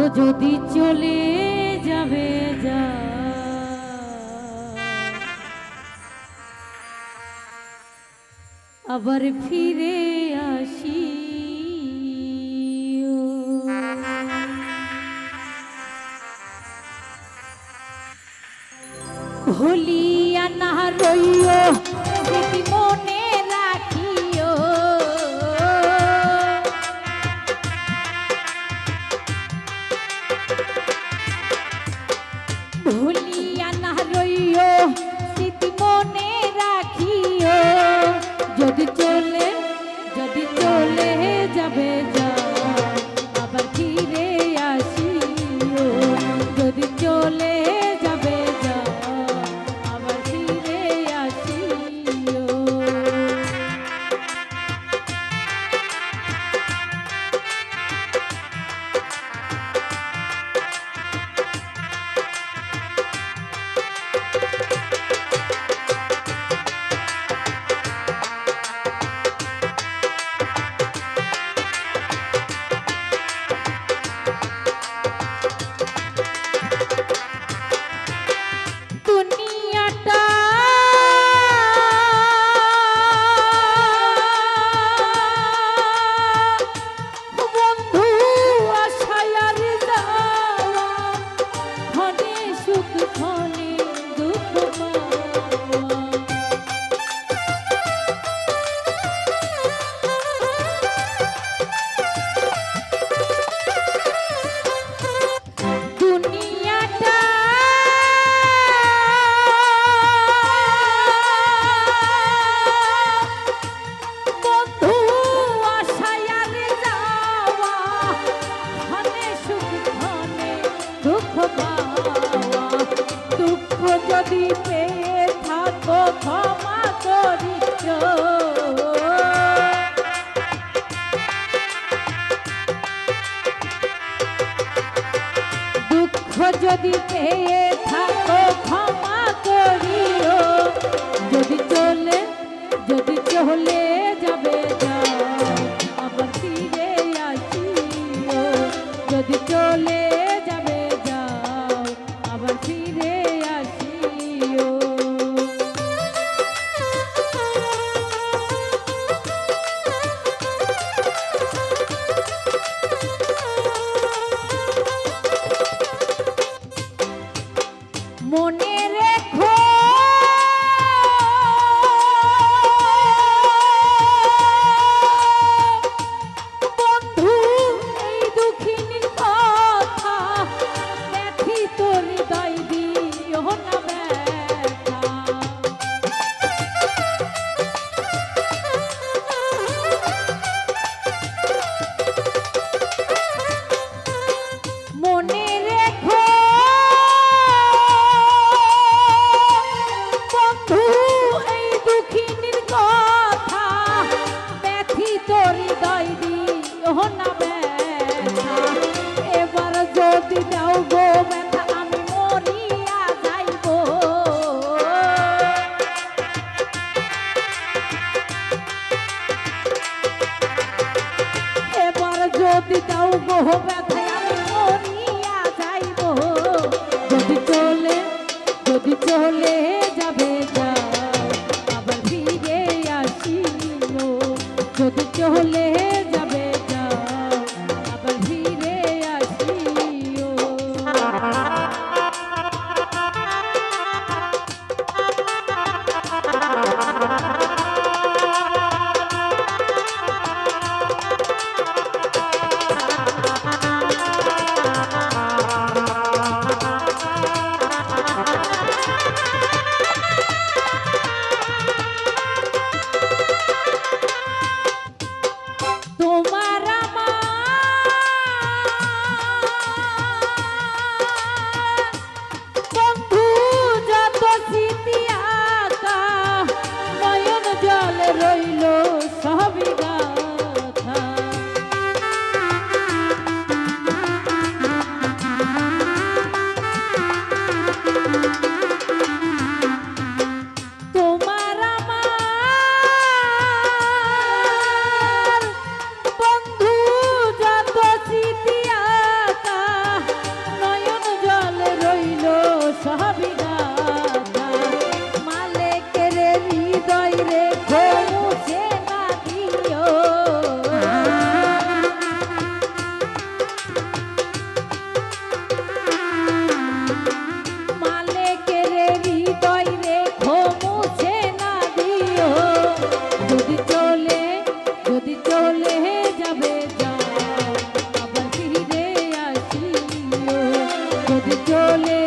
ও যদি চলে যাবে যা। আবার ফিরে আসি। হোলি আনা রই খোঁজ দিতে থাকো te dar চলে